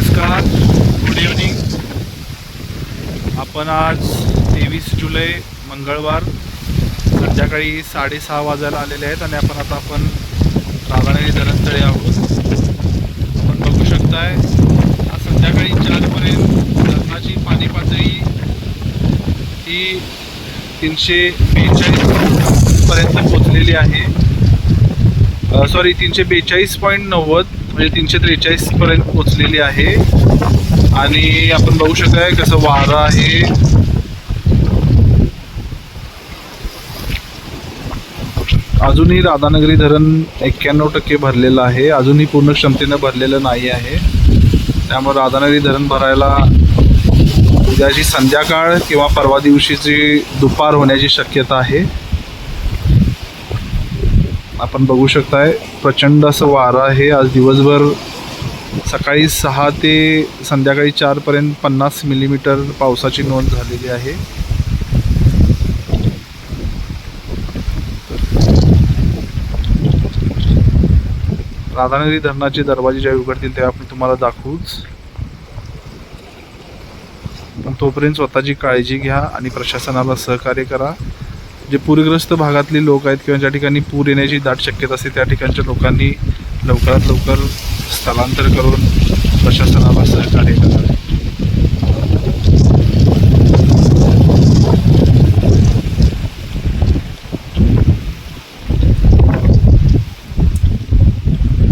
नमस्कार good evening आपण आज तेवीस जुलै मंगळवार संध्याकाळी साडेसहा वाजायला आलेले आहेत आणि आपण आता आपण राधानगरी धरणस्थळी आहोत. आपण बघू शकताय आज संध्याकाळी चारपर्यंत धरणाची पाणी पातळी ही तीनशे बेचाळीस पर्यंत पोचलेली आहे. सॉरी तीनशे बेचाळीस पॉईंट नव्वद म्हणजे तीनशे त्रेचाळीस पर्यंत पोचलेली आहे. आणि आपण बघू शकताय कसं वारं आहे. अजूनही राधानगरी धरण एक्क्याण्णव टक्के भरलेलं आहे. अजूनही पूर्ण क्षमतेनं भरलेलं नाही आहे. त्यामुळे राधानगरी धरण भरायला उद्याची संध्याकाळ किंवा परवा दिवशीची दुपार होण्याची शक्यता आहे. आपण बघू शकताय प्रचंड असं वारं आहे. आज दिवसभर सकाळी सहा ते संध्याकाळी चारपर्यंत पन्नास मिलीमीटर पावसाची नोंद झालेली आहे. राधानगरी धरणाचे दरवाजे ज्यावेळी उघडतील तेव्हा आपण तुम्हाला दाखवूच. पण तोपर्यंत स्वतःची काळजी घ्या आणि प्रशासनाला सहकार्य करा. जे पूरग्रस्त भागातले लोक आहेत किंवा ज्या ठिकाणी पूर येण्याची दाट शक्यता असते त्या ठिकाणच्या लोकांनी लवकरात लवकर स्थलांतर करून प्रशासनाला सहकार्य करावे